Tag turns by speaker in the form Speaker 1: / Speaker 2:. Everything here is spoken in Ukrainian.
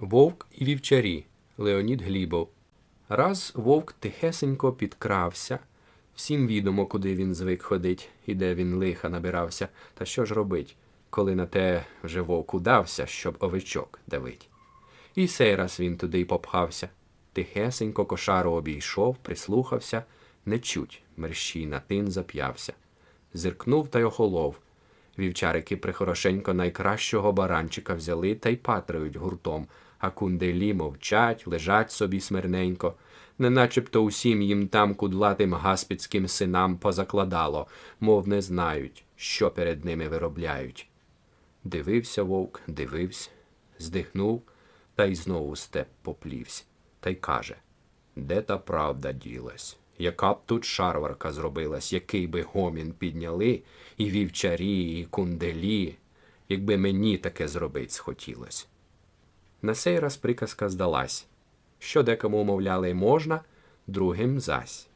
Speaker 1: Вовк і вівчарі Леонід Глібов. Раз вовк тихесенько підкрався. Всім відомо, куди він звик ходить і де він лиха набирався. Та що ж робить, коли на те вже вовк удався, щоб овечок давить. І сей раз він туди й попхався. Тихесенько кошару обійшов, прислухався, не чуть, мерщій на тин зап'явся. Зиркнув та й охолов. Вівчарики прихорошенько найкращого баранчика взяли та й патрають гуртом, а кунделі мовчать, лежать собі смирненько, неначебто усім їм там кудлатим гаспідським синам позакладало, мов не знають, що перед ними виробляють. Дивився вовк, дивився, здихнув, та й знову степ поплівсь, та й каже Де та правда ділась? Яка б тут шарварка зробилась, який би гомін підняли, і вівчарі, і кунделі, якби мені таке зробить схотілось. На сей раз приказка здалась, що декому умовляли можна, другим зась.